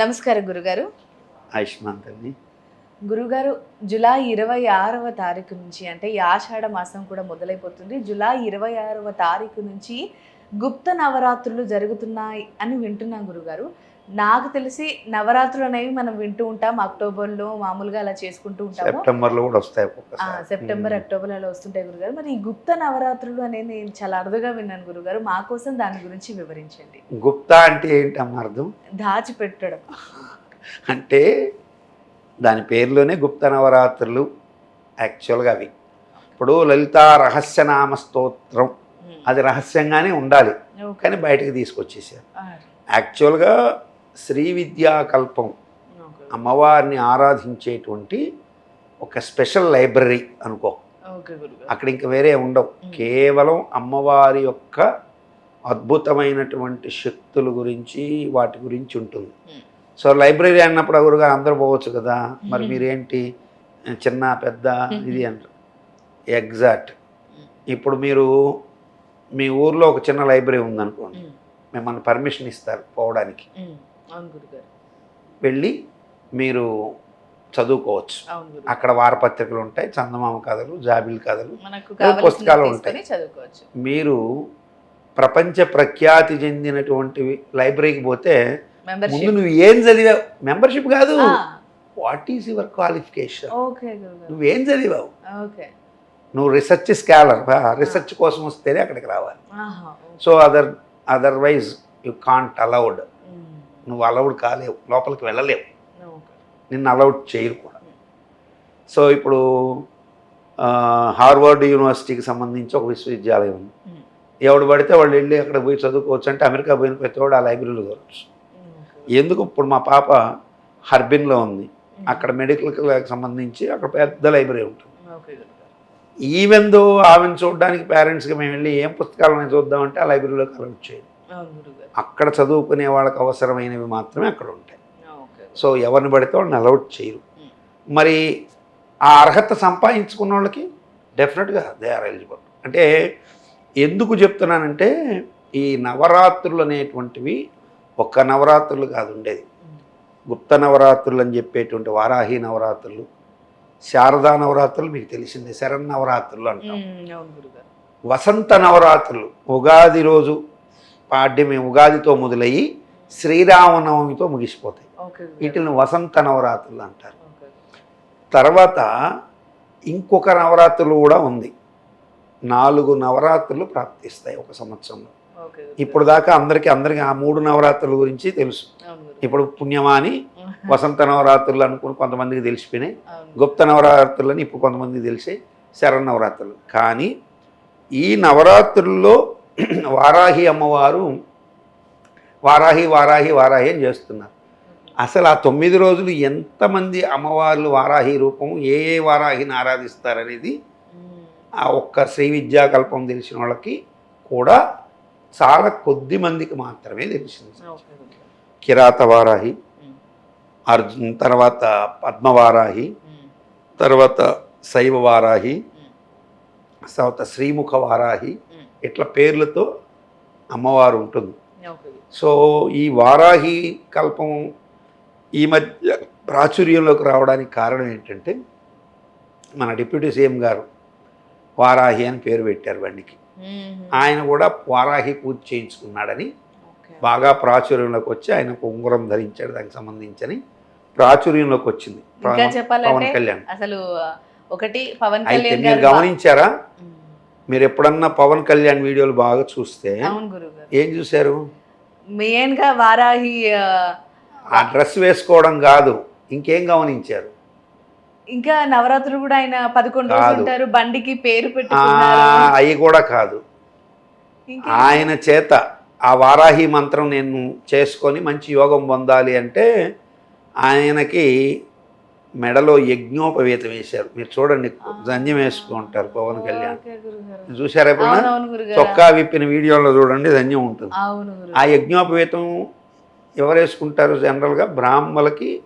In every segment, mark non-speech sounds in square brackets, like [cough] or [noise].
నమస్కారం గురుగారు. ఆయుష్మాన్ తల్లి గురుగారు జులై ఇరవై ఆరవ తారీఖు నుంచి అంటే ఈ ఆషాఢ మాసం కూడా మొదలైపోతుంది. జులై ఇరవై ఆరవ తారీఖు నుంచి గుప్త నవరాత్రులు జరుగుతున్నాయి అని వింటున్నాం గురుగారు. నాకు తెలిసి నవరాత్రులు అనేవి మనం వింటూ ఉంటాం. అక్టోబర్లో మామూలుగా అలా చేసుకుంటూ ఉంటాము. సెప్టెంబర్లో కూడా వస్తాయి సెప్టెంబర్. అక్టోబర్ అలా వస్తుంటాయి గురుగారు. మరి ఈ గుప్త నవరాత్రులు అనేది నేను చాలా అరుదుగా విన్నాను గురుగారు. మా కోసం దాని గురించి వివరించండి. గుప్తా అంటే ఏంటమ్మా అర్థం? దాచిపెట్టడం. అంటే దాని పేరులోనే గుప్త నవరాత్రులు యాక్చువల్గా అవి. ఇప్పుడు లలితా రహస్యనామ స్తోత్రం. అది రహస్యంగానే ఉండాలి. కానీ బయటకు తీసుకొచ్చేసారు. యాక్చువల్గా శ్రీ విద్యాకల్పం. అమ్మవారిని ఆరాధించేటువంటి ఒక స్పెషల్ లైబ్రరీ అనుకో గురుగారు అక్కడ ఇంకా వేరే ఉండవు. కేవలం అమ్మవారి యొక్క అద్భుతమైనటువంటి శక్తుల గురించి వాటి గురించి ఉంటుంది. సో లైబ్రరీ అన్నప్పుడు ఎవరుగా అందరూ పోవచ్చు కదా మరి. మీరేంటి చిన్న పెద్ద. ఇది అంటారు ఎగ్జాక్ట్. ఇప్పుడు మీరు మీ ఊర్లో ఒక చిన్న లైబ్రరీ ఉందనుకోండి మిమ్మల్ని పర్మిషన్ ఇస్తారు పోవడానికి గురుగారు వెళ్ళి మీరు చదువుకోవచ్చు. అక్కడ వారపత్రికలు ఉంటాయి చందమామ కథలు జాబిల్ కథలు పుస్తకాలు చదువుకోవచ్చు. మీరు ప్రపంచ ప్రఖ్యాతి చెందినటువంటి లైబ్రరీకి పోతే ముందు నువ్వు ఏం చదివావు? మెంబర్షిప్ కాదు. వాట్ ఈస్ యువర్ క్వాలిఫికేషన్ నువ్వేం చదివావు? ఓకే. నువ్వు రిసెర్చ్ స్కాలర్ రీసెర్చ్ కోసం వస్తేనే అక్కడికి రావాలి. So other otherwise you can't allowed నువ్వు అలౌడ్ కాలేవు లోపలికి వెళ్ళలేవు. నిన్ను అలౌడ్ చేయరు కూడా. సో ఇప్పుడు హార్వర్డ్ యూనివర్సిటీకి సంబంధించి ఒక విశ్వవిద్యాలయం ఉంది. ఎవడు పడితే వాళ్ళు వెళ్ళి అక్కడ పోయి చదువుకోవచ్చు అంటే అమెరికా పోయిన ప్రతి వాడు ఆ లైబ్రరీలో దొరకచ్చు. ఎందుకు? ఇప్పుడు మా పాప హర్బిన్లో ఉంది. అక్కడ మెడికల్కి సంబంధించి అక్కడ పెద్ద లైబ్రరీ ఉంటుంది. ఈవెన్ దో ఆమెను చూడడానికి పేరెంట్స్కి మేము వెళ్ళి ఏం పుస్తకాలను చూద్దామంటే ఆ లైబ్రరీలో కలెక్ట్ చేయాలి అక్కడ చదువుకునే వాళ్ళకి అవసరమైనవి మాత్రమే అక్కడ ఉంటాయి. సో ఎవరిని పడితే వాళ్ళని అలౌట్ చేయరు. మరి ఆ అర్హత సంపాదించుకున్న వాళ్ళకి డెఫినెట్గా దే ఆర్ ఎలిజిబుల్. అంటే ఎందుకు చెప్తున్నానంటే ఈ నవరాత్రులు అనేటువంటివి ఒక్క నవరాత్రులు కాదు ఉండేది. గుప్త నవరాత్రులు అని చెప్పేటువంటి వారాహి నవరాత్రులు శారదా నవరాత్రులు మీకు తెలిసిందే శరణ్ నవరాత్రులు అంటాం. ఉమ్, అవును గురుగారు. వసంత నవరాత్రులు ఉగాది రోజు పాడ్యమి ఉగాదితో మొదలయ్యి శ్రీరామనవమితో ముగిసిపోతాయి. వీటిని వసంత నవరాత్రులు అంటారు. తర్వాత ఇంకొక నవరాత్రులు కూడా ఉంది నాలుగు నవరాత్రులు ప్రాప్తిస్తాయి ఒక సంవత్సరంలో. ఇప్పుడు దాకా అందరికీ అందరికీ ఆ మూడు నవరాత్రుల గురించి తెలుసు. ఇప్పుడు పుణ్యమాని [laughs] వసంత నవరాత్రులు అనుకుని కొంతమందికి తెలిసిపోయినాయి. గుప్త నవరాత్రులని ఇప్పుడు కొంతమందికి తెలిసి శరణ్ నవరాత్రులు కానీ ఈ నవరాత్రుల్లో వారాహి అమ్మవారు వారాహి వారాహి వారాహి అని చేస్తున్నారు అసలు ఆ తొమ్మిది రోజులు ఎంతమంది అమ్మవార్లు వారాహి రూపం ఏ ఏ వారాహిని ఆరాధిస్తారనేది ఆ ఒక్క శ్రీ విద్యాకల్పం తెలిసిన వాళ్ళకి కూడా చాలా కొద్ది మందికి మాత్రమే తెలిసింది. కిరాత వారాహి అర్జున్ తర్వాత పద్మవారాహి తర్వాత శైవ వారాహి తర్వాత శ్రీముఖ వారాహి. ఇట్లా పేర్లతో అమ్మవారు ఉంటుంది. సో ఈ వారాహి కల్పం ఈ మధ్య ప్రాచుర్యంలోకి రావడానికి కారణం ఏంటంటే మన డిప్యూటీ సీఎం గారు వారాహి అని పేరు పెట్టారు బండికి ఆయన కూడా వారాహి పూజ చేయించుకున్నాడని. బాగా ప్రాచుర్యంలోకి వచ్చి ఆయన ఉంగరం ధరించాడు దానికి సంబంధించని ప్రాచుర్యంలోకి వచ్చింది. పవన్ కళ్యాణ్. అసలు ఒకటి పవన్ కళ్యాణ్ మీరు గమనించారా? మీరు ఎప్పుడన్నా పవన్ కళ్యాణ్ వీడియోలు బాగా చూస్తే ఏం చూశారు? మెయిన్గా వారాహి ఆ, డ్రెస్ వేసుకోవడం కాదు ఇంకేం గమనించారు? ఇంకా నవరాత్రులు కూడా ఆయన పదకొండు. రోజులు ఉంటారు బండికి పేరు పెట్టుకున్నారు. అవి కూడా కాదు. ఆయన చేత ఆ వారాహి మంత్రం నేను చేసుకొని మంచి యోగం పొందాలి అంటే ఆయనకి మెడలో యజ్ఞోపవేతం వేశారు. మీరు చూడండి జన్యం వేసుకుంటారు పవన్ కళ్యాణ్. చూసారా ఎప్పుడన్నా గురుగారు. చొక్కా విప్పిన వీడియోలో చూడండి ధన్యం ఉంటుంది. ఆ. యజ్ఞోపవేతం ఎవరు వేసుకుంటారు జనరల్గా? బ్రాహ్మలకి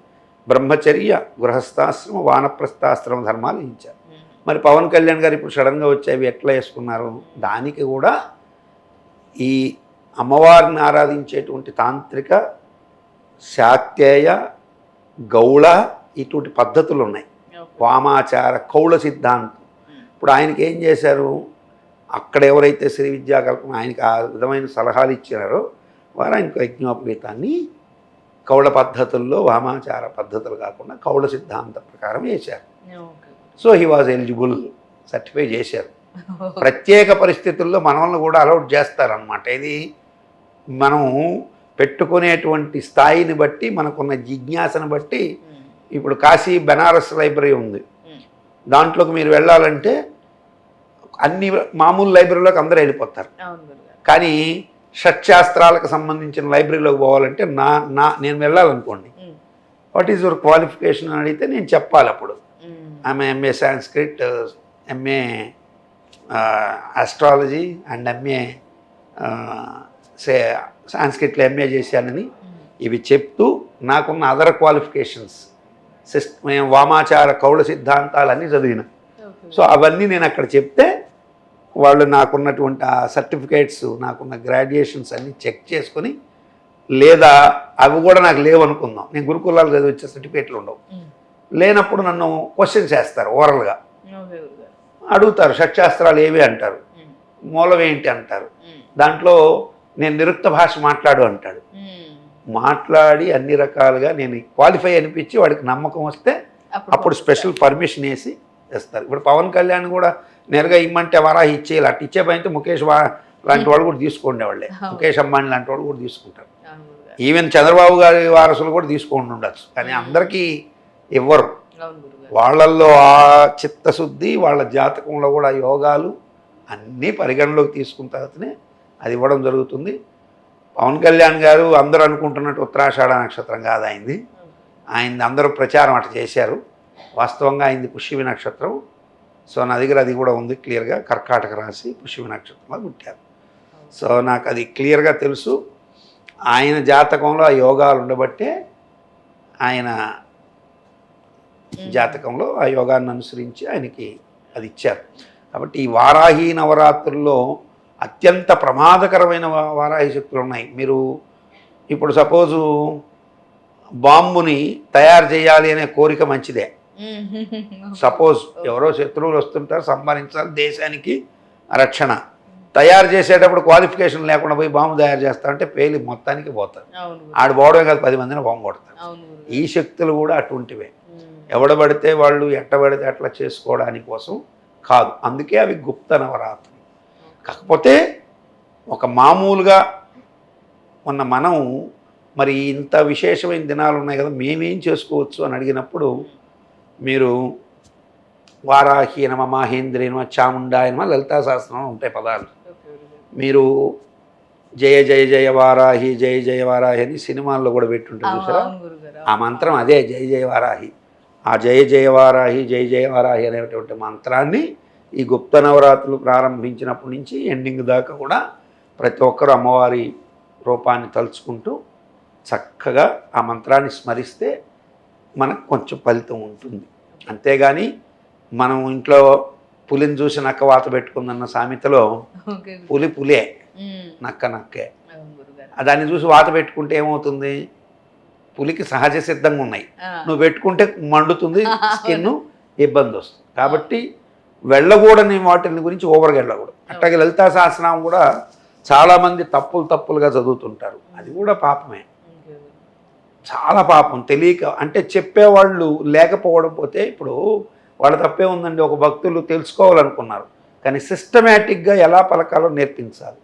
బ్రహ్మచర్య గృహస్థాశ్రమ వానప్రస్థాశ్రమ ధర్మాలు ఇచ్చారు. మరి పవన్ కళ్యాణ్ గారు ఇప్పుడు సడన్గా వచ్చి అవి ఎట్లా వేసుకున్నారు? దానికి కూడా ఈ అమ్మవారిని ఆరాధించేటువంటి తాంత్రిక శాక్తేయ గౌళ ఇటువంటి పద్ధతులు ఉన్నాయి. వామాచార కౌళ సిద్ధాంతం. ఇప్పుడు ఆయనకి ఏం చేశారు? అక్కడ ఎవరైతే శ్రీ విద్యాకల్పన ఆయనకి ఆ విధమైన సలహాలు ఇచ్చారో వారు ఆయనకు యజ్ఞోపవీతాన్ని కౌళ పద్ధతుల్లో వామాచార పద్ధతులు కాకుండా కౌళ సిద్ధాంత ప్రకారం వేశారు so he was eligible certify చేశారు. [laughs] ప్రత్యేక పరిస్థితుల్లో మనల్ని కూడా అలౌట్ చేస్తారనమాట ఇది మనం పెట్టుకునేటువంటి స్థాయిని బట్టి మనకున్న జిజ్ఞాసను బట్టి ఇప్పుడు కాశీ బెనారస్ లైబ్రరీ ఉంది. దాంట్లోకి మీరు వెళ్ళాలంటే అన్ని మామూలు లైబ్రరీలోకి అందరూ వెళ్ళిపోతారు. కానీ షట్శాస్త్రాలకు సంబంధించిన లైబ్రరీలోకి పోవాలంటే నా నా నేను వెళ్ళాలనుకోండి. వాట్ ఈజ్ యువర్ క్వాలిఫికేషన్ అని అడిగితే నేను చెప్పాలి అప్పుడు. ఆమె MA Sanskrit MA astrology and MA say సాంస్క్రిట్లో MA చేశానని ఇవి చెప్తూ నాకున్న అదర్ క్వాలిఫికేషన్స్ సిస్ మేము వామాచార కౌళ సిద్ధాంతాలన్నీ చదివిన. సో అవన్నీ నేను అక్కడ చెప్తే వాళ్ళు నాకున్నటువంటి ఆ సర్టిఫికేట్స్ నాకున్న గ్రాడ్యుయేషన్స్ అన్నీ చెక్ చేసుకొని లేదా అవి కూడా నాకు లేవు అనుకుందాం నేను గురుకులాలు చదివి వచ్చే సర్టిఫికేట్లు ఉండవు. లేనప్పుడు నన్ను క్వశ్చన్స్ చేస్తారు ఓరల్గా. అడుగుతారు షట్శాస్త్రాలు ఏవి అంటారు? మూలం ఏంటి అంటారు? దాంట్లో నేను నిరుక్త భాష మాట్లాడు అంటాడు. మాట్లాడి అన్ని రకాలుగా నేను క్వాలిఫై అనిపించి వాడికి నమ్మకం వస్తే అప్పుడు స్పెషల్ పర్మిషన్ వేసి ఇస్తారు. ఇప్పుడు పవన్ కళ్యాణ్ కూడా నేరుగా ఇమ్మంటే వరా ఇచ్చేయాలి. అటు ఇచ్చే పని ముఖేష్ వా లాంటి వాళ్ళు కూడా తీసుకుండే వాళ్ళే. ముఖేష్ అంబానీ లాంటి వాళ్ళు కూడా తీసుకుంటారు. ఈవెన్ చంద్రబాబు గారి వారసులు కూడా తీసుకుంటూ ఉండొచ్చు. కానీ అందరికీ ఇవ్వరు వాళ్ళల్లో ఆ చిత్తశుద్ధి వాళ్ళ జాతకంలో కూడా యోగాలు అన్నీ పరిగణలోకి తీసుకున్న తర్వాతనే అది ఇవ్వడం జరుగుతుంది. పవన్ కళ్యాణ్ గారు అందరూ అనుకుంటున్నట్టు ఉత్తరాషాఢ నక్షత్రం కాదు ఆయనది అందరూ ప్రచారం అట్లా చేశారు. వాస్తవంగా అయింది పుష్యమి నక్షత్రం. సో నా దగ్గర అది కూడా ఉంది క్లియర్గా. కర్కాటక రాశి పుష్యమి నక్షత్రంలో పుట్టారు. సో నాకు అది క్లియర్గా తెలుసు. ఆయన జాతకంలో ఆ యోగాలు ఉండబట్టే ఆయన జాతకంలో ఆ యోగాన్ని అనుసరించి ఆయనకి అది ఇచ్చారు. కాబట్టి ఈ వారాహి నవరాత్రుల్లో అత్యంత ప్రమాదకరమైన వారాహి శక్తులు ఉన్నాయి మీరు ఇప్పుడు సపోజు బాంబుని తయారు చేయాలి అనే కోరిక మంచిదే. సపోజ్ ఎవరో శత్రువులు వస్తుంటారు సంహరించాలి దేశానికి రక్షణ. తయారు చేసేటప్పుడు క్వాలిఫికేషన్ లేకుండా పోయి బాంబు తయారు చేస్తా అంటే పేలి మొత్తానికి పోతారు. ఆడు పోవడమే కాదు పది మందిని బాంబు కొడతారు ఈ శక్తులు కూడా అటువంటివే. ఎవడబడితే వాళ్ళు ఎట్టబడితే అట్లా చేసుకోవడానికి కోసం కాదు. అందుకే అవి గుప్త నవరాత్రులు. కాకపోతే ఒక మామూలుగా మొన్న మనం మరి ఇంత విశేషమైన దినాలు ఉన్నాయి కదా మేమేం చేసుకోవచ్చు అని అడిగినప్పుడు మీరు వారాహి నమ మాహేంద్రి నమ చాముండాయ నమ లలితా సహస్రం ఉంటాయి పదాలు. మీరు జయ జయ జయ వారాహి జయ జయ వారాహి అని సినిమాల్లో కూడా పెట్టుంటారు చూసారా? ఆ మంత్రం అదే జయ జయ వారాహి. ఆ జయ జయ వారాహి జయ జయ వారాహి అనేటువంటి మంత్రాన్ని ఈ గుప్త నవరాత్రులు ప్రారంభించినప్పటి నుంచి ఎండింగ్ దాకా కూడా ప్రతి ఒక్కరు అమ్మవారి రూపాన్ని తలుచుకుంటూ చక్కగా ఆ మంత్రాన్ని స్మరిస్తే మనకు కొంచెం ఫలితం ఉంటుంది. అంతేగాని మనం ఇంట్లో పులిని చూసి నక్క వాత పెట్టుకుందన్న సామెతలో పులి పులే నక్క నక్కే. దాన్ని చూసి వాత పెట్టుకుంటే ఏమవుతుంది? పులికి సహజ సిద్ధంగా ఉన్నాయి. నువ్వు పెట్టుకుంటే మండుతుంది [laughs] స్కిన్ ఇబ్బంది వస్తుంది కాబట్టి వెళ్ళకూడని వాటిని గురించి ఓవర్గా వెళ్ళకూడదు. అట్లాగే లలితా సహస్రనామం కూడా చాలామంది తప్పులు తప్పులుగా చదువుతుంటారు. అది కూడా పాపమే. చాలా పాపం. తెలియక అంటే చెప్పేవాళ్ళు లేకపోవడం పోతే ఇప్పుడు వాళ్ళ తప్పే ఉందండి. ఒక భక్తులు తెలుసుకోవాలనుకున్నారు. కానీ సిస్టమేటిక్గా ఎలా పలకాలో నేర్పించాలి.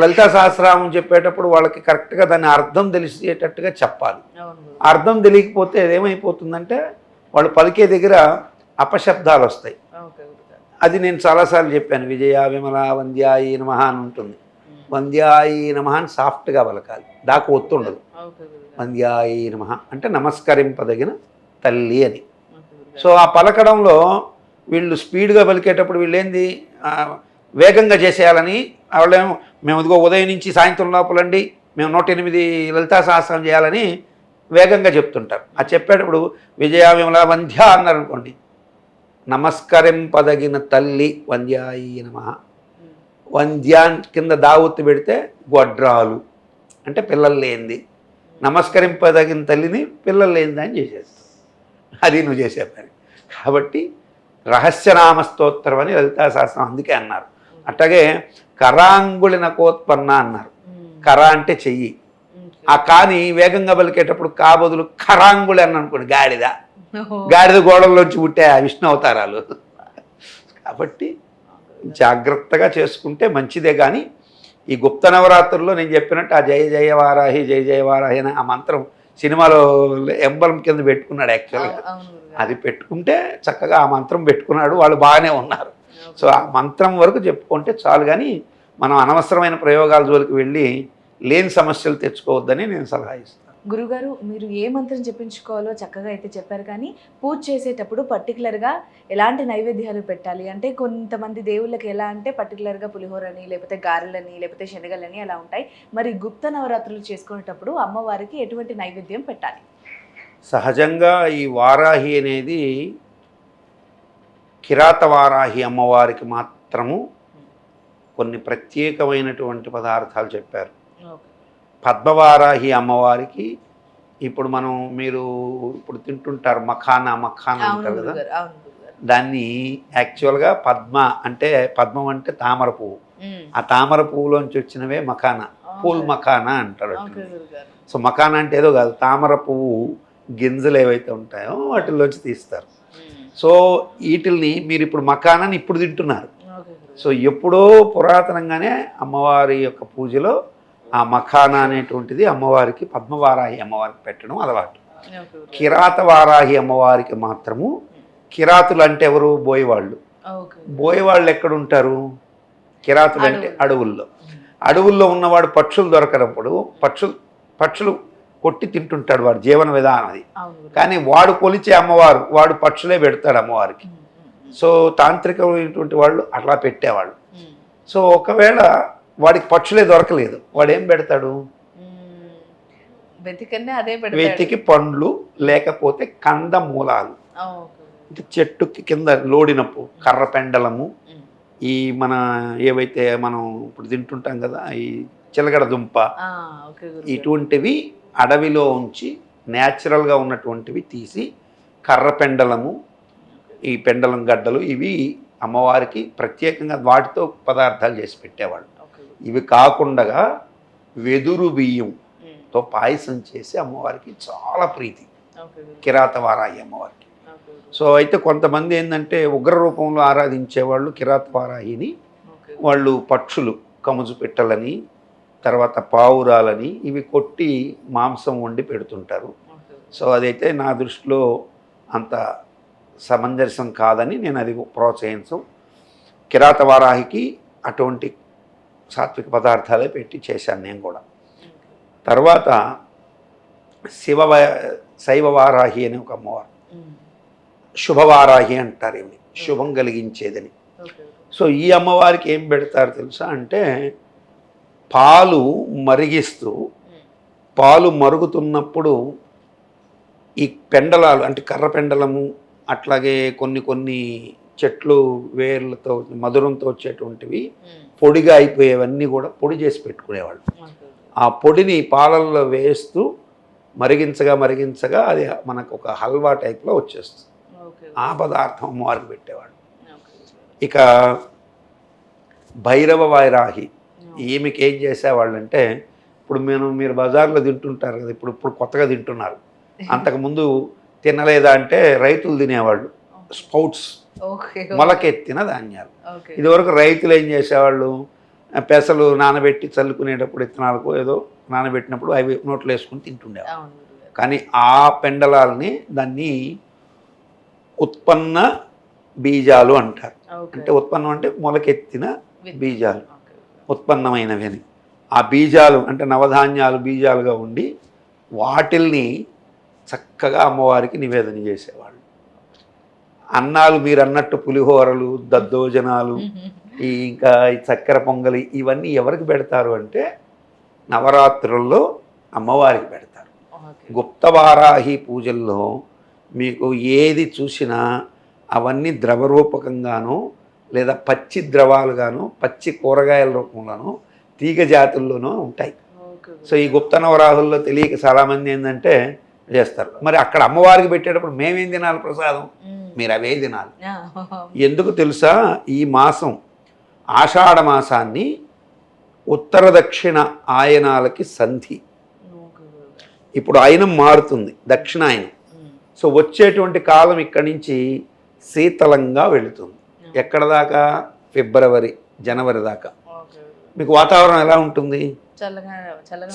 లలితా సహస్రనామం చెప్పేటప్పుడు వాళ్ళకి కరెక్ట్గా దాని అర్థం తెలిసేటట్టుగా చెప్పాలి. అర్థం తెలియకపోతే ఏమైపోతుందంటే వాళ్ళు పలికే దగ్గర అపశబ్దాలు వస్తాయి అది నేను చాలాసార్లు చెప్పాను విజయ విమల వంద్యాయి నమ అని ఉంటుంది. వంద్యాయి నమ అని సాఫ్ట్గా పలకాలి దాకా ఒత్తుండదు. వంద్యాయి నమ అంటే నమస్కరింపదగిన తల్లి అని సో ఆ పలకడంలో వీళ్ళు స్పీడ్గా పలికేటప్పుడు వీళ్ళు ఏంది వేగంగా చేసేయాలని వాళ్ళేమో మేము ఇదిగో ఉదయం నుంచి సాయంత్రం లోపలండి మేము నూట ఎనిమిది లలితా సహస్రం చేయాలని వేగంగా చెప్తుంటారు. ఆ చెప్పేటప్పుడు విజయ విమల వంధ్య అన్నారు అనుకోండి నమస్కరింపదగిన తల్లి వంద్యాయి నమ. వంద్యాన్ కింద దావొత్తు పెడితే గొడ్రాలు. అంటే పిల్లలు లేనిది. నమస్కరింపదగిన తల్లిని పిల్లలు లేనిదని చేసేస్తాం. అది నువ్వు చేసే పని. కాబట్టి రహస్యనామ స్తోత్రం అని లలితా శాస్త్రం అందుకే అన్నారు. అట్లాగే కరాంగుళి నకోత్పన్న అన్నారు. కర అంటే చెయ్యి. ఆ కాని వేగంగా పలికేటప్పుడు కా బదులు కరాంగుళి అని అనుకోండి గాడిద. గాడిద గోడల్లోంచి పుట్టే ఆ విష్ణు అవతారాలు. కాబట్టి జాగ్రత్తగా చేసుకుంటే మంచిదే కానీ ఈ గుప్త నవరాత్రుల్లో నేను చెప్పినట్టు ఆ జయ జయ వారాహి జయ జయ వారాహి అని ఆ మంత్రం సినిమాలో ఎంబలం కింద పెట్టుకున్నాడు యాక్చువల్గా అది పెట్టుకుంటే చక్కగా ఆ మంత్రం పెట్టుకున్నాడు వాళ్ళు బాగానే ఉన్నారు. సో ఆ మంత్రం వరకు చెప్పుకుంటే చాలు కానీ మనం అనవసరమైన ప్రయోగాల జోలికి వెళ్ళి లేని సమస్యలు తెచ్చుకోవద్దని నేను సలహా ఇస్తాను. గురుగారు మీరు ఏ మంత్రం చెప్పించుకోవాలో చక్కగా అయితే చెప్పారు. కానీ పూజ చేసేటప్పుడు పర్టికులర్గా ఎలాంటి నైవేద్యాలు పెట్టాలి? అంటే కొంతమంది దేవుళ్ళకి ఎలా అంటే పర్టికులర్గా పులిహోరని లేకపోతే గారెలని లేకపోతే శనగలని అలా ఉంటాయి. మరి గుప్త నవరాత్రులు చేసుకునేటప్పుడు అమ్మవారికి ఎటువంటి నైవేద్యం పెట్టాలి? సహజంగా ఈ వారాహి అనేది కిరాత వారాహి అమ్మవారికి మాత్రము కొన్ని ప్రత్యేకమైనటువంటి పదార్థాలు చెప్పారు. పద్మవారాహి అమ్మవారికి ఇప్పుడు మనం మీరు ఇప్పుడు తింటుంటారు మఖానా మఖానా అంటారు కదా దాన్ని యాక్చువల్గా పద్మ అంటే పద్మం అంటే తామర పువ్వు. ఆ తామర పువ్వులోంచి వచ్చినవే మఖానా పూల్. మఖానా అంటారు సో మఖానా అంటే ఏదో కాదు తామర పువ్వు గింజలు ఏవైతే ఉంటాయో వాటిల్లోంచి తీస్తారు. సో వీటిల్ని మీరు ఇప్పుడు మఖానాని ఇప్పుడు తింటున్నారు. సో ఎప్పుడో పురాతనంగానే అమ్మవారి యొక్క పూజలో ఆ మఖానా అనేటువంటిది అమ్మవారికి పద్మవారాహి అమ్మవారికి పెట్టడం అలవాటు. కిరాత వారాహి అమ్మవారికి మాత్రము కిరాతులు అంటే ఎవరు బోయవాళ్ళు బోయవాళ్ళు ఎక్కడ ఉంటారు కిరాతులు అంటే అడవులు. అడవుల్లో అడవుల్లో ఉన్నవాడు పక్షులు దొరకనప్పుడు పక్షులు పక్షులు కొట్టి తింటుంటాడు వాడు జీవన విధానం అది. కానీ వాడు కొలిచే అమ్మవారు వాడు పక్షులే పెడతాడు అమ్మవారికి. సో తాంత్రికమైనటువంటి వాళ్ళు అట్లా పెట్టేవాళ్ళు. సో ఒకవేళ వాడికి పక్షులే దొరకలేదు వాడు ఏం పెడతాడు వెతికి పండ్లు లేకపోతే కంద మూలాలు ఆ, ఓకే. అంటే చెట్టుకి కింద లోడినప్పుడు కర్ర పెండలము. ఈ మన ఏవైతే మనం ఇప్పుడు తింటుంటాం కదా ఈ చిలగడ దుంప. ఇటువంటివి అడవిలో ఉంచి న్యాచురల్గా ఉన్నటువంటివి తీసి కర్ర పెండలము ఈ పెండలం గడ్డలు ఇవి అమ్మవారికి ప్రత్యేకంగా వాటితో పదార్థాలు చేసి పెట్టేవాళ్ళు. ఇవి కాకుండా వెదురు బియ్యంతో. పాయసం చేసి అమ్మవారికి చాలా ప్రీతి. కిరాతవారాయి అమ్మవారికి. సో అయితే కొంతమంది ఏంటంటే ఉగ్ర రూపంలో ఆరాధించేవాళ్ళు కిరాతవారాహిని ఓకే గురు. వాళ్ళు పక్షులు కముజు పెట్టలని తర్వాత పావురాలని ఇవి కొట్టి మాంసం వండి పెడుతుంటారు. సో అదైతే నా దృష్టిలో అంత సమంజసం కాదని నేను అది ప్రోత్సహించం కిరాతవారాహికి అటువంటి సాత్విక పదార్థాలే పెట్టి చేశాను నేను కూడా. తర్వాత శివ శైవవారాహి అని ఒక అమ్మవారు మ్మ్. శుభవారాహి అంటారు ఏమి శుభం కలిగించేదని. సో ఈ అమ్మవారికి ఏం పెడతారు తెలుసా అంటే పాలు మరిగిస్తూ. పాలు మరుగుతున్నప్పుడు ఈ పెండలాలు అంటే కర్ర పెండలము అట్లాగే కొన్ని కొన్ని చెట్లు వేర్లతో మధురంతో వచ్చేటువంటివి. పొడిగా అయిపోయేవన్నీ కూడా పొడి చేసి పెట్టుకునేవాళ్ళు. ఆ పొడిని పాలల్లో వేస్తూ మరిగించగా మరిగించగా అది మనకు ఒక హల్వా టైప్లో వచ్చేస్తుంది. ఆ పదార్థం అమ్మవారికి పెట్టేవాడు. ఇక భైరవ వైరాహి. ఈమెకి ఏం చేసేవాళ్ళంటే ఇప్పుడు మేము మీరు బజార్లో తింటుంటారు కదా ఇప్పుడు ఇప్పుడు కొత్తగా తింటున్నారు అంతకుముందు తినలేదా అంటే రైతులు తినేవాళ్ళు స్పౌట్స్ మొలకెత్తిన ధాన్యాలు. ఇదివరకు రైతులు ఏం చేసేవాళ్ళు? పెసలు నానబెట్టి చల్లుకునేటప్పుడు ఇత్తనాలకు ఏదో నానబెట్టినప్పుడు అవి నోట్లో వేసుకుని తింటుండేవాళ్ళు. కానీ ఆ పెండలాల్ని దాన్ని ఉత్పన్న బీజాలు అంటారు. అంటే ఉత్పన్నం అంటే మొలకెత్తిన బీజాలు. ఉత్పన్నమైనవి అని ఆ బీజాలు అంటే నవధాన్యాలు బీజాలుగా ఉండి వాటిల్ని చక్కగా అమ్మవారికి నివేదన చేసేవాళ్ళు. అన్నాలు మీరు అన్నట్టు పులిహోరలు దద్దోజనాలు ఈ ఇంకా ఈ చక్కెర పొంగలి ఇవన్నీ ఎవరికి పెడతారు అంటే నవరాత్రుల్లో అమ్మవారికి పెడతారు. గుప్తవారాహి పూజల్లో మీకు ఏది చూసినా అవన్నీ ద్రవరూపకంగాను లేదా పచ్చి ద్రవాలుగాను పచ్చి కూరగాయల రూపంలోనూ తీగ జాతుల్లోనూ ఉంటాయి. సో ఈ గుప్త నవరాహుల్లో తెలియక చాలామంది ఏంటంటే చేస్తారు మరి అక్కడ అమ్మవారికి పెట్టేటప్పుడు మేమేం తినాలి ప్రసాదం. మీరు అవే తినాలి. ఎందుకు తెలుసా? ఈ మాసం ఆషాఢ మాసాన్ని ఉత్తర దక్షిణ ఆయనాలకి సంధి. ఇప్పుడు ఆయనం మారుతుంది దక్షిణాయనం. సో వచ్చేటువంటి కాలం ఇక్కడి నుంచి శీతలంగా వెళుతుంది. ఎక్కడ దాకా? ఫిబ్రవరి జనవరి దాకా. మీకు వాతావరణం ఎలా ఉంటుంది?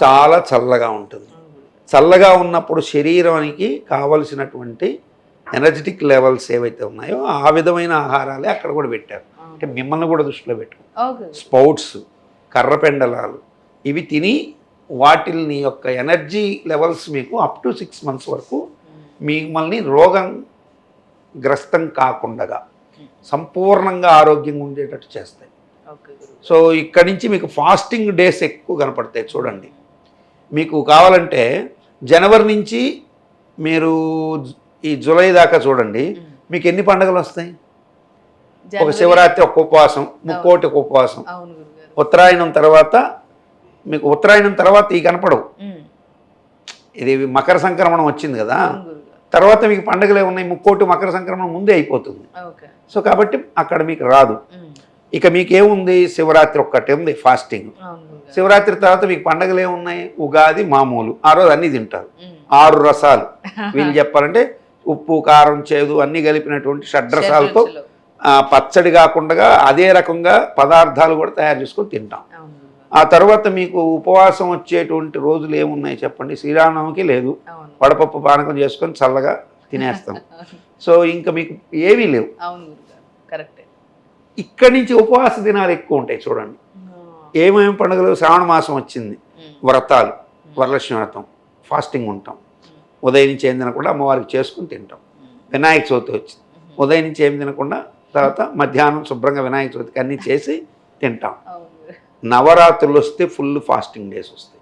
చాలా చల్లగా ఉంటుంది. చల్లగా ఉన్నప్పుడు శరీరానికి కావలసినటువంటి ఎనర్జెటిక్ లెవెల్స్ ఏవైతే ఉన్నాయో ఆ విధమైన ఆహారాలే అక్కడ కూడా పెట్టారు. అంటే మిమ్మల్ని కూడా దృష్టిలో పెట్టుకో ఓకే స్పౌట్స్ కర్రపెండలాలు ఇవి తిని వాటిల్ని యొక్క ఎనర్జీ లెవెల్స్ మీకు అప్ టు సిక్స్ మంత్స్ వరకు మ్మ్. మిమ్మల్ని రోగం గ్రస్తం కాకుండా సంపూర్ణంగా ఆరోగ్యంగా ఉండేటట్టు చేస్తాయి. సో ఇక్కడి నుంచి మీకు ఫాస్టింగ్ డేస్ ఎక్కువ కనపడతాయి చూడండి మీకు కావాలంటే జనవరి నుంచి మీరు ఈ జూలై దాకా చూడండి. మీకు ఎన్ని పండుగలు వస్తాయి? ఒక శివరాత్రి ఒక ఉపవాసం ముక్కోటి ఒక ఉపవాసం. ఉత్తరాయణం తర్వాత మీకు ఉత్తరాయణం తర్వాత ఈ కనపడవు. ఇది మకర సంక్రమణం వచ్చింది కదా. తర్వాత మీకు పండుగలే ఉన్నాయి ముక్కోటి మకర సంక్రమణం ముందే అయిపోతుంది. సో కాబట్టి అక్కడ మీకు రాదు. ఇక మీకేముంది? శివరాత్రి ఒక్కటే ఉంది ఫాస్టింగ్. శివరాత్రి తర్వాత మీకు పండుగలు ఏమున్నాయి? ఉగాది మామూలు. ఆ రోజు అన్నీ తింటారు. ఆరు రసాలు. వీళ్ళు [laughs] చెప్పాలంటే ఉప్పు కారం చేదు అన్నీ కలిపినటువంటి షడ్రసాలతో పచ్చడి కాకుండా అదే రకంగా పదార్థాలు కూడా తయారు చేసుకొని తింటాం. ఆ తర్వాత మీకు ఉపవాసం వచ్చేటువంటి రోజులు ఏమున్నాయి చెప్పండి? శ్రీరామనవమికి లేదు. వడపప్పు పానకం చేసుకొని చల్లగా తినేస్తాం. [laughs] సో ఇంకా మీకు ఏమీ లేవు. ఇక్కడి నుంచి ఉపవాస దినాలు ఎక్కువ ఉంటాయి చూడండి. ఏమేమి పండుగలు? శ్రావణ మాసం వచ్చింది. వ్రతాలు వరలక్ష్మి వ్రతం ఫాస్టింగ్ ఉంటాం. ఉదయం నుంచి ఏం తినకుండా అమ్మవారికి చేసుకుని తింటాం. వినాయక చవితి వచ్చింది. ఉదయం నుంచి ఏం తినకుండా తర్వాత మధ్యాహ్నం శుభ్రంగా వినాయక చవితికి అన్నీ చేసి తింటాం. నవరాత్రులు వస్తే ఫుల్ ఫాస్టింగ్ డేస్ వస్తాయి.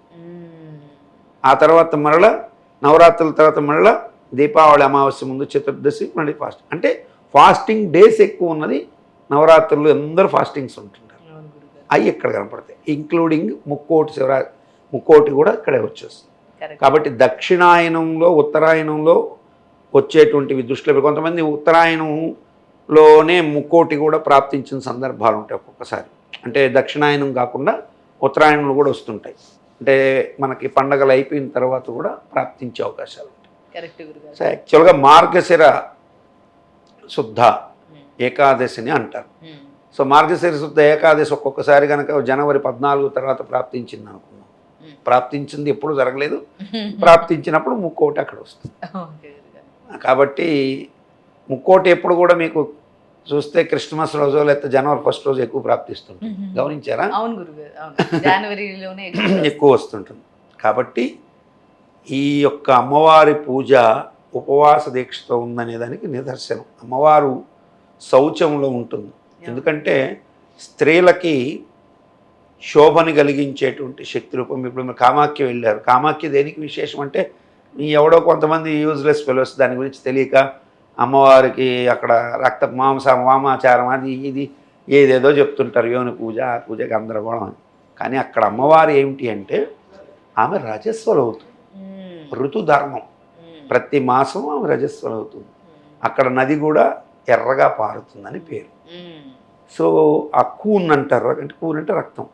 ఆ తర్వాత మరల నవరాత్రుల తర్వాత మరల దీపావళి అమావాస్య ముందు చతుర్దశి మళ్ళీ ఫాస్టింగ్. అంటే ఫాస్టింగ్ డేస్ ఎక్కువ ఉన్నది నవరాత్రులు అందరూ ఫాస్టింగ్స్ ఉంటుంటారు. అవి ఇక్కడ కనపడతాయి. ఇంక్లూడింగ్ ముక్కోటి శివరా ముక్కోటి కూడా ఇక్కడే వచ్చేస్తుంది. కాబట్టి దక్షిణాయనంలో ఉత్తరాయణంలో వచ్చేటువంటివి దృష్టిలో కొంతమంది ఉత్తరాయణంలోనే ముక్కోటి కూడా ప్రాప్తించిన సందర్భాలు ఉంటాయి ఒక్కొక్కసారి అంటే దక్షిణాయనం కాకుండా ఉత్తరాయణంలో కూడా వస్తుంటాయి అంటే మనకి పండగలు అయిపోయిన తర్వాత కూడా ప్రాప్తించే అవకాశాలు ఉంటాయి సో యాక్చువల్గా మార్గశిర శుద్ధ. ఏకాదశిని అంటారు. సో మార్గశిర శుద్ధ ఏకాదశి ఒక్కొక్కసారి కనుక జనవరి పద్నాలుగు తర్వాత ప్రాప్తించింది మ్మ్. ప్రాప్తించింది ఎప్పుడు జరగలేదు. [laughs] ప్రాప్తించినప్పుడు ముక్కోటి అక్కడ వస్తుంది. కాబట్టి ముక్కోటి ఎప్పుడు కూడా మీకు చూస్తే క్రిస్మస్ రోజు లేకపోతే జనవరి ఫస్ట్ రోజు ఎక్కువ ప్రాప్తిస్తుంటుంది. [laughs] గమనించారా? ఎక్కువ [laughs] వస్తుంటుంది. కాబట్టి ఈ యొక్క అమ్మవారి పూజ ఉపవాస దీక్షతో ఉందనే దానికి నిదర్శనం. అమ్మవారు శౌచంలో ఉంటుంది. ఎందుకంటే స్త్రీలకి శోభని కలిగించేటువంటి శక్తి రూపం ఇప్పుడు మీరు కామాఖ్య వెళ్ళారు. కామాఖ్య దేనికి విశేషం అంటే ఈ ఎవడో కొంతమంది యూజ్లెస్ ఫెలోస్ దాని గురించి తెలియక అమ్మవారికి అక్కడ రక్త మాంస వామాచారం అది ఇది ఏదేదో చెప్తుంటారు. యోని పూజ ఆ పూజ గందరగోళం అని. కానీ అక్కడ అమ్మవారు ఏమిటి అంటే ఆమె రజస్వలవుతుంది. ఋతుధర్మం. ప్రతి మాసం ఆమె రజస్వలవుతుంది. అక్కడ నది కూడా ఎర్రగా పారుతుందని పేరు. సో ఆ కూన్ అంటారు అంటే కూన్ అంటే రక్తం.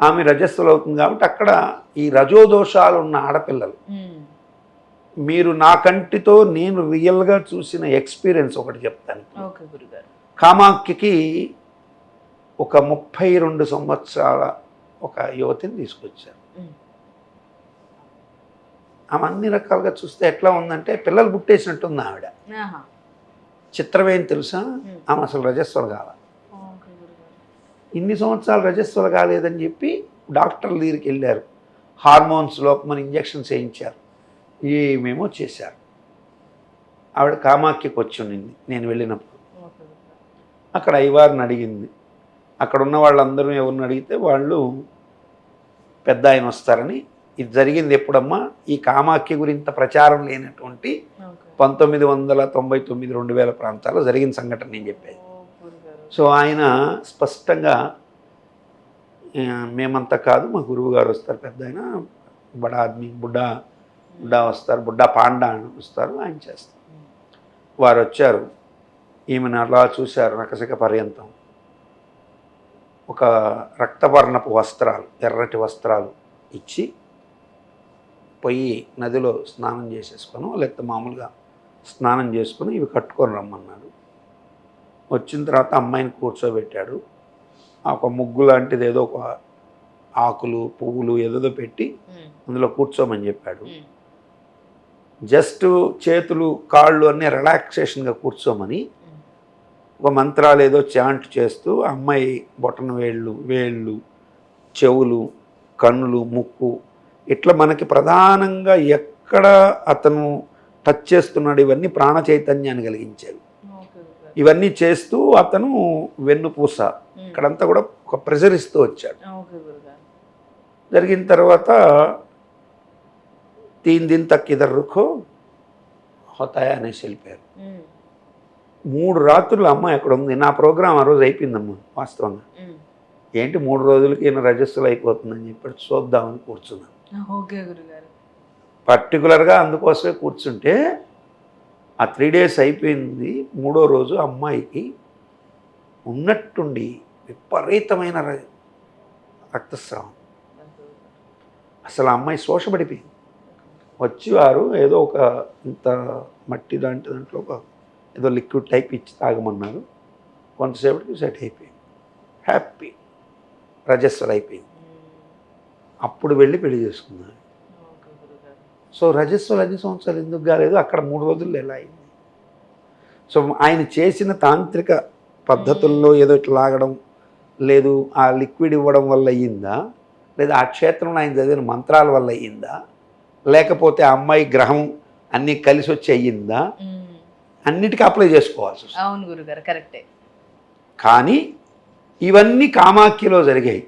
ఆమె రజస్సులు అవుతుంది కాబట్టి అక్కడ ఈ రజోదోషాలు ఉన్న ఆడపిల్లలు. మీరు నా కంటితో నేను రియల్గా చూసిన ఎక్స్పీరియన్స్ ఒకటి చెప్తాను కామాఖ్యకి ఒక ముప్పై రెండు సంవత్సరాల ఒక యువతిని తీసుకొచ్చారు. ఆమె అన్ని రకాలుగా చూస్తే ఎట్లా ఉందంటే పిల్లలు పుట్టేసినట్టుంది ఆవిడ. చిత్రమేం తెలుసా. ఆమె అసలు రజస్వలు గురుగారు ఇన్ని సంవత్సరాలు రజస్వలు కాలేదని చెప్పి డాక్టర్ల దగ్గరికి వెళ్ళారు. హార్మోన్స్ లోపమని ఇంజెక్షన్స్ వేయించారు. ఏమేమో చేశారు. ఆవిడ కామాఖ్యకి వచ్చి ఉండింది. నేను వెళ్ళినప్పుడు. అక్కడ అయ్యవారిని అడిగింది. అక్కడ ఉన్న వాళ్ళందరూ ఎవరిని అడిగితే వాళ్ళు పెద్ద ఆయన వస్తారని ఇది జరిగింది ఎప్పుడమ్మా? ఈ కామాఖ్య గురించి ప్రచారం లేనటువంటి పంతొమ్మిది వందల తొంభై తొమ్మిది రెండు వేల ప్రాంతాల్లో జరిగిన సంఘటన నేను చెప్పేది. సో ఆయన స్పష్టంగా మేమంతా కాదు మా గురువు గారు వస్తారు పెద్ద ఆయన బడా ఆద్మీ బుడ్డా బుడ్డా వస్తారు బుడ్డా పాండా అని వస్తారు ఆయన చేస్తారు. వారు వచ్చారు ఈమెను అలా చూశారు రకసిక పర్యంతం. ఒక రక్తవర్ణపు వస్త్రాలు ఎర్రటి వస్త్రాలు ఇచ్చి పోయి నదిలో స్నానం చేసేసుకొని లేకపోతే మామూలుగా స్నానం చేసుకొని ఇవి కట్టుకొని రమ్మన్నాడు. వచ్చిన తర్వాత అమ్మాయిని కూర్చోబెట్టాడు ఆ ఒక ముగ్గు లాంటిది ఏదో ఒక ఆకులు పువ్వులు ఏదేదో పెట్టి అందులో కూర్చోమని చెప్పాడు జస్ట్ చేతులు కాళ్ళు అన్నీ రిలాక్సేషన్గా కూర్చోమని. ఒక మంత్రాలు ఏదో చాంట్ చేస్తూ అమ్మాయి బొటన వేళ్ళు వేళ్ళు చెవులు కన్నులు ముక్కు ఇట్లా మనకి ప్రధానంగా ఎక్కడ అతను టచ్ చేస్తున్నాడు ఇవన్నీ ప్రాణ చైతన్యాన్ని కలిగించేవి గురుగారు. ఇవన్నీ చేస్తూ అతను వెన్నుపూస ఇక్కడంతా కూడా ఒక ప్రెజర్ ఇస్తూ వచ్చాడు. జరిగిన తర్వాత తీన్ దిన్ తక్ ఇద్దరు రుఖో హోతాయా అనేసి వెళ్ళిపోయారు. మూడు రాత్రులు అమ్మ ఎక్కడ ఉంది. నా ప్రోగ్రాం ఆ రోజు అయిపోయిందమ్మా వాస్తవంగా. ఏంటి మూడు రోజులకి ఈయన రజస్సులు అయిపోతుందని చెప్పి చూద్దామని కూర్చున్నాను. పర్టికులర్గా అందుకోసమే కూర్చుంటే ఆ త్రీ డేస్ అయిపోయింది. మూడో రోజు అమ్మాయికి ఉన్నట్టుండి విపరీతమైన ర- రక్తస్రావం. అసలు ఆ అమ్మాయి శోషపడిపోయింది. వచ్చేవారు ఏదో ఒక ఇంత మట్టి దాంటి దాంట్లో ఒక ఏదో లిక్విడ్ టైప్ ఇచ్చి తాగమన్నారు. కొంతసేపటికి సెట్ అయిపోయింది. హ్యాపీ. రజస్వలు అయిపోయింది. అప్పుడు వెళ్ళి పెళ్ళి చేసుకున్నాను సో రజస్వలు అన్ని సంవత్సరాలు ఎందుకు కాలేదు? అక్కడ మూడు రోజుల్లో ఎలా అయింది? సో ఆయన చేసిన తాంత్రిక పద్ధతుల్లో ఏదో ఇట్లా లాగడం లేదు ఆ లిక్విడ్ ఇవ్వడం వల్ల అయ్యిందా? లేదా ఆ క్షేత్రంలో ఆయన చదివిన మంత్రాల వల్ల అయ్యిందా? లేకపోతే ఆ అమ్మాయి గ్రహం అన్నీ కలిసి వచ్చి అయ్యిందా? అన్నిటికీ అప్లై చేసుకోవాల్సి అవును గురుగారు కరెక్టే. కానీ ఇవన్నీ కామాఖ్యలో జరిగాయి.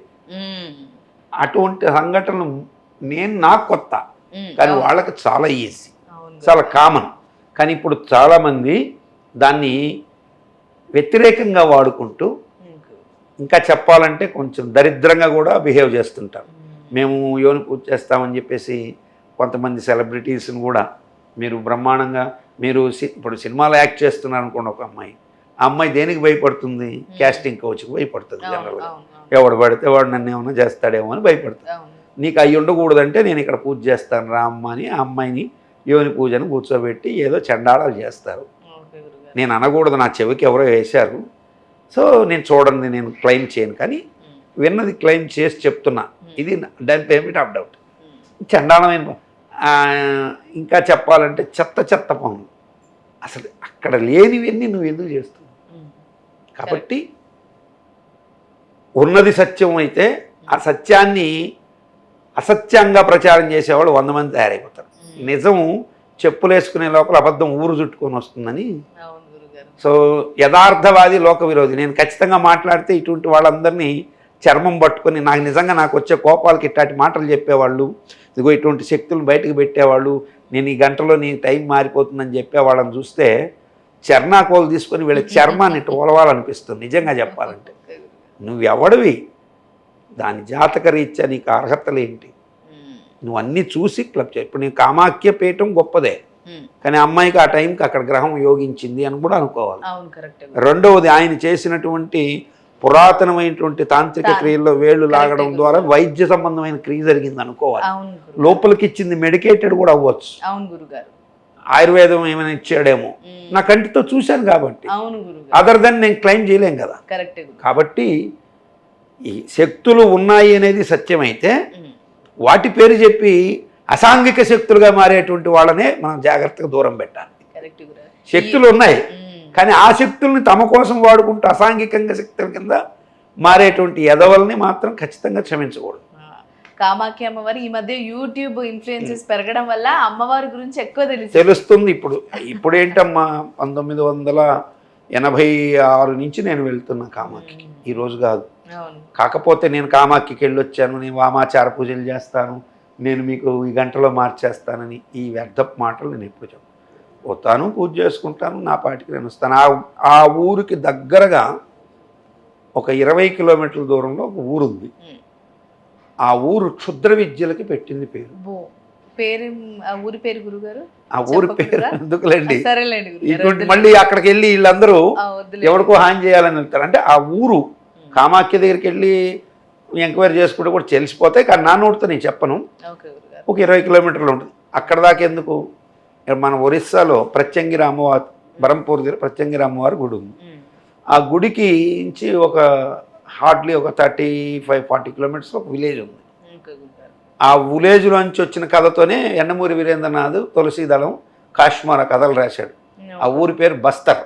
అటువంటి సంఘటనలు నేను నాకు కొత్త. కానీ వాళ్ళకి చాలా ఈజీ చాలా. కామన్ కానీ ఇప్పుడు చాలామంది దాన్ని వ్యతిరేకంగా వాడుకుంటూ ఇంకా చెప్పాలంటే కొంచెం దరిద్రంగా కూడా బిహేవ్ చేస్తుంటారు. మేము. యోని పూజ చేస్తామని చెప్పేసి కొంతమంది సెలబ్రిటీస్ని కూడా మీరు బ్రహ్మాండంగా మీరు ఇప్పుడు సినిమాలో యాక్ట్ చేస్తున్నారు అనుకోండి ఒక అమ్మాయి. ఆ అమ్మాయి దేనికి భయపడుతుంది? క్యాస్టింగ్ కోచ్కి భయపడుతుంది జనరల్గా ఎవడు పడితే వాడు నన్ను ఏమైనా చేస్తాడేమో అని భయపడుతుంది. నీకు అవి ఉండకూడదంటే నేను ఇక్కడ పూజ చేస్తాను రా అమ్మ అని ఆ అమ్మాయిని యోని పూజను కూర్చోబెట్టి ఏదో చండాలాలు చేస్తారు. నేను అనకూడదు నా చెవికి ఎవరో వేశారు. సో నేను చూడండి నేను క్లెయిమ్ చేయను. కానీ విన్నది క్లెయిమ్ చేసి చెప్తున్నా. ఇది దాని పేమెంట్ ఆఫ్ డౌట్. చండాలమైన ఇంకా చెప్పాలంటే చెత్త చెత్త పనులు. అసలు అక్కడ లేనివన్నీ నువ్వు ఎందుకు చేస్తున్నావు? కాబట్టి ఉన్నది సత్యం అయితే ఆ సత్యాన్ని అసత్యంగా ప్రచారం చేసేవాళ్ళు వంద మంది తయారైపోతారు. నిజం చెప్పులేసుకునే లోపల అబద్ధం ఊరు చుట్టుకొని వస్తుందని. సో యథార్థవాది లోక విరోధి. నేను ఖచ్చితంగా మాట్లాడితే ఇటువంటి వాళ్ళందరినీ చర్మం పట్టుకొని నాకు నిజంగా నాకు వచ్చే కోపాలకి ఇట్లాంటి మాటలు చెప్పేవాళ్ళు. ఇదిగో ఇటువంటి శక్తులను బయటకు పెట్టేవాళ్ళు. నేను ఈ గంటలో నీ టైం మారిపోతుందని చెప్పేవాళ్ళని చూస్తే చర్నాకోలు తీసుకొని వీళ్ళ చర్మాన్ని [laughs] ఇటు ఒలవాలనిపిస్తుంది నిజంగా చెప్పాలంటే. ఓకే గురుగారు. నువ్వు ఎవడివి దాని జాతక రీత్యా నీకు అర్హతలు ఏంటి ఉమ్, నువ్వు అన్నీ చూసి క్లబ్ చేయి. ఇప్పుడు నేను కామాఖ్య పీఠం గొప్పదే. కానీ అమ్మాయికి ఆ టైంకి అక్కడ గ్రహం యోగించింది అని కూడా అనుకోవాలి. రెండవది ఆయన చేసినటువంటి పురాతనమైనటువంటి తాంత్రిక క్రియల్లో వేళ్ళు లాగడం ద్వారా వైద్య సంబంధమైన క్రియ జరిగింది అనుకోవాలి. లోపలికి ఇచ్చింది మెడికేటెడ్ కూడా అవ్వచ్చు. ఆయుర్వేదం ఏమైనా ఇచ్చాడేమో. నా కంటితో చూశాను కాబట్టి. అదర్ దెన్ నేను క్లెయిమ్ చేయలేం కదా. కాబట్టి ఈ శక్తులు ఉన్నాయి అనేది సత్యమైతే వాటి పేరు చెప్పి అసాంఘిక శక్తులుగా మారేటువంటి వాళ్ళనే మనం జాగ్రత్తగా దూరం పెట్టాలి. శక్తులు ఉన్నాయి. కానీ ఆ శక్తుల్ని తమ కోసం వాడుకుంటూ అసాంఘికంగా శక్తుల కింద మారేటువంటి ఎదవల్ని మాత్రం ఖచ్చితంగా క్షమించకూడదు. కామాఖ్య అమ్మవారు ఈ మధ్య యూట్యూబ్ ఇన్ఫ్లుయెన్సెస్ పెరగడం వల్ల అమ్మవారి గురించి ఎక్కువ తెలిసి. తెలుస్తుంది ఇప్పుడు. ఇప్పుడు ఏంటమ్మా పంతొమ్మిది వందల ఎనభై ఆరు నుంచి నేను వెళ్తున్నా కామాఖ్యకి. ఈ రోజు కాదు. కాకపోతే నేను కామాఖ్యకి వెళ్ళి వచ్చాను నేను వామాచార పూజలు చేస్తాను నేను మీకు ఈ గంటలో మార్చేస్తానని ఈ వ్యర్థపు మాటలు నేను ఎప్పుడు చెప్పను పోతాను పూజ చేసుకుంటాను నా పాటికి నేను వస్తాను ఆ ఆ ఊరికి దగ్గరగా ఒక ఇరవై కిలోమీటర్ల దూరంలో ఒక ఊరు ఉంది ఉమ్, ఆ ఊరు క్షుద్ర విద్యలకి పెట్టింది పేరు ఆ ఊరి పేరు గురుగారు ఆ ఊరి పేరు చెప్పకూడదా? ఎందుకులేండి ఇటువంటి. మళ్ళీ అక్కడికి వెళ్ళి వీళ్ళందరూ. ఎవరికో హాని చేయాలని వెళ్తారు అంటే ఆ ఊరు. కామాఖ్య దగ్గరికి వెళ్ళి ఎంక్వైరీ చేసుకుంటే కూడా తెలిసిపోతే కానీ నా నోటితో నేను చెప్పను. ఒక ఇరవై కిలోమీటర్లు ఉంటుంది. అక్కడ దాకా ఎందుకు? మన ఒరిస్సాలో ప్రత్యంగిరి అమ్మవారు బరంపూర్ దగ్గర ప్రత్యంగిరి అమ్మవారి గుడి ఉంది. ఆ గుడికి నుంచి ఒక హార్డ్లీ ఒక థర్టీ ఫైవ్ ఫార్టీ కిలోమీటర్స్ ఒక విలేజ్ ఉంది. ఆ విలేజ్లోంచి వచ్చిన కథతోనే ఎండమూరి వీరేంద్రనాథ్ తులసీదళం కాశ్మీర కథలు రాశాడు. ఆ ఊరి పేరు బస్తర్.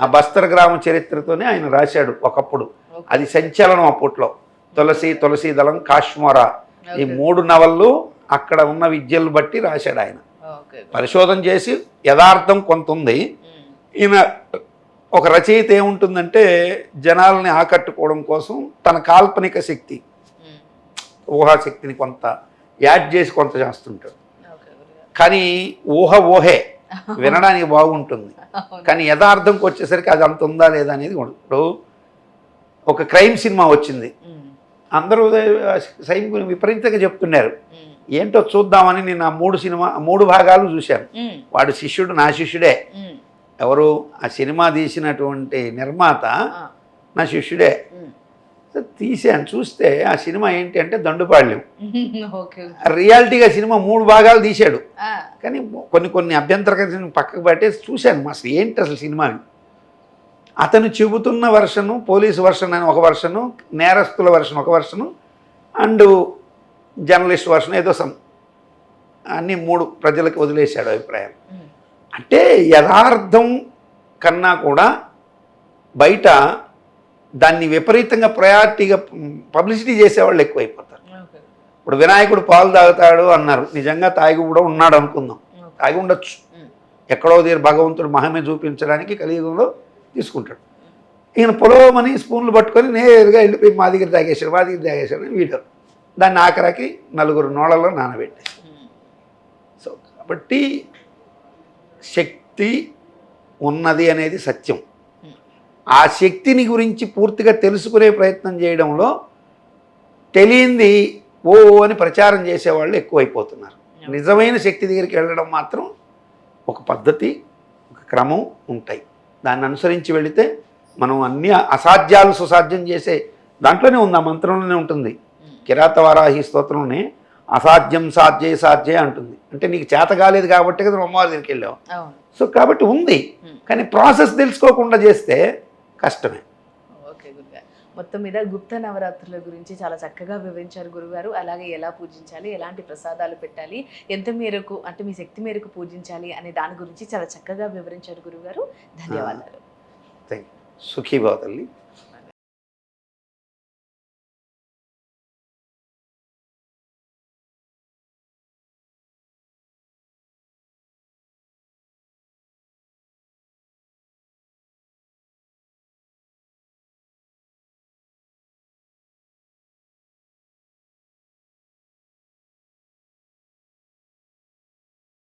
ఆ బస్తర్ గ్రామ చరిత్రతోనే ఆయన రాశాడు ఒకప్పుడు. అది సంచలనం అప్పట్లో. తులసి తులసీదళం కాశ్మీర. ఈ. మూడు నవళ్ళు అక్కడ ఉన్న విద్యలు బట్టి రాశాడు ఆయన. పరిశోధన చేసి యథార్థం కొంత ఉంది. ఈయన ఒక రచయిత ఏముంటుందంటే జనాల్ని ఆకట్టుకోవడం కోసం తన కాల్పనిక శక్తి. ఊహాశక్తిని కొంత యాడ్ చేసి కొంత చేస్తుంటాడు. కానీ ఊహ ఊహే. [laughs] వినడానికి బాగుంటుంది. కానీ యథార్థంకి వచ్చేసరికి అది అంత ఉందా లేదా అనేది. ఇప్పుడు ఒక క్రైమ్ సినిమా వచ్చింది. అందరూ సైన్ గురించి విపరీతంగా చెప్తున్నారు. ఏంటో చూద్దామని నేను ఆ మూడు సినిమా మూడు భాగాలు చూశాను. వాడు శిష్యుడు నా శిష్యుడే. ఎవరు ఆ సినిమా తీసినటువంటి నిర్మాత. నా శిష్యుడే తీసాను చూస్తే ఆ సినిమా ఏంటి అంటే దండుపాళ్యం. [laughs] రియాలిటీగా సినిమా మూడు భాగాలు తీశాడు. కానీ కొన్ని కొన్ని అభ్యంతరకర పక్కకు పట్టేసి చూశాను. అసలు ఏంటి అసలు సినిమాని అతను చెబుతున్న వర్షను పోలీసు వర్షన్ అని ఒక వర్షను నేరస్తుల వర్షన్ ఒక వర్షను అండ్ జర్నలిస్ట్ వర్షన్ ఏదో సమ్ అన్ని మూడు ప్రజలకు వదిలేశాడు అభిప్రాయం. అంటే యథార్థం కన్నా కూడా బయట దాన్ని విపరీతంగా ప్రయారిటీగా పబ్లిసిటీ చేసేవాళ్ళు ఎక్కువైపోతారు ఇప్పుడు వినాయకుడు పాలు తాగుతాడు అన్నారు నిజంగా తాగి కూడా ఉన్నాడు అనుకుందాం. తాగి ఉండొచ్చు. ఎక్కడో దగ్గర భగవంతుడు మహిమ చూపించడానికి కలియుగంలో తీసుకుంటాడు ఈయన పొలవమని స్పూన్లు పట్టుకొని నేరుగా వెళ్ళిపోయి మా దగ్గర తాగేశాడు మా దగ్గర తాగేశాడు అని వీడు దాన్ని ఆఖరాకి నలుగురు నోళ్ళలో నానబెట్టేశాడు ఉమ్. సో కాబట్టి శక్తి ఉన్నది అనేది సత్యం. ఆ శక్తిని గురించి పూర్తిగా తెలుసుకునే ప్రయత్నం చేయడంలో తెలియంది ఓ అని ప్రచారం చేసేవాళ్ళు ఎక్కువైపోతున్నారు. నిజమైన శక్తి దగ్గరికి వెళ్ళడం మాత్రం ఒక పద్ధతి ఒక క్రమం ఉంటాయి. దాన్ని అనుసరించి వెళితే మనం అన్ని అసాధ్యాలు సుసాధ్యం చేసే దాంట్లోనే ఉంది ఆ మంత్రంలోనే ఉంటుంది. కిరాతవారాహి స్తోత్రంలోనే అసాధ్యం సాధ్యే సాధ్యే అంటుంది. అంటే నీకు చేత కాలేదు కాబట్టి కదా అమ్మవారి దగ్గరికి వెళ్ళావు. సో కాబట్టి ఉంది. కానీ ప్రాసెస్ తెలుసుకోకుండా చేస్తే కష్టమే. ఓకే గురుగారు. మొత్తం మీద గుప్త నవరాత్రుల గురించి చాలా చక్కగా వివరించారు గురుగారు. అలాగే ఎలా పూజించాలి ఎలాంటి ప్రసాదాలు పెట్టాలి ఎంత మేరకు అంటే మీ శక్తి మేరకు పూజించాలి అనే దాని గురించి చాలా చక్కగా వివరించారు గురుగారు. ధన్యవాదాలు. థ్యాంక్ సుఖీ భవ తల్లి.